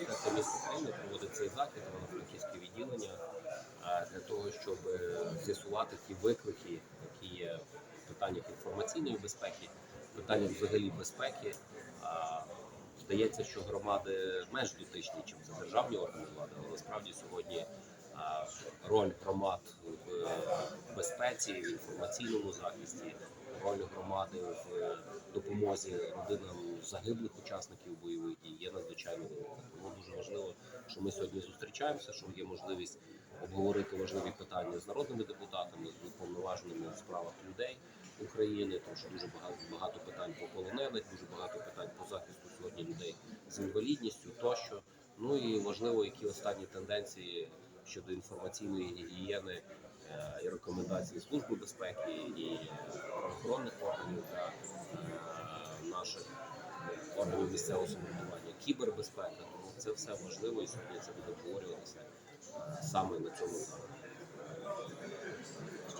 міста України проводить цей захід, воно-франківське відділення е, для того, щоб е, з'ясувати ті виклики, які є в питаннях інформаційної безпеки, в питаннях взагалі безпеки. Здається, що громади менш дотичні, чим це державні органи влади, але насправді сьогодні роль громад в е, безпеці, в інформаційному захисті, роль громади в допомозі родинам загиблих учасників бойових дій є надзвичайно велика. Тому дуже важливо, що ми сьогодні зустрічаємося, що є можливість обговорити важливі питання з народними депутатами, з уповноваженими у справах людей України, тому що дуже багато багато питань по полонених, дуже багато питань по захисту сьогодні людей з інвалідністю тощо. Ну і важливо, які останні тенденції щодо інформаційної гігієни е, і рекомендацій Служби безпеки і правоохоронних органів та е, наших органів місцевого самоврядування, кібербезпека. Це все можливо і це буде обговорюватися саме на цьому.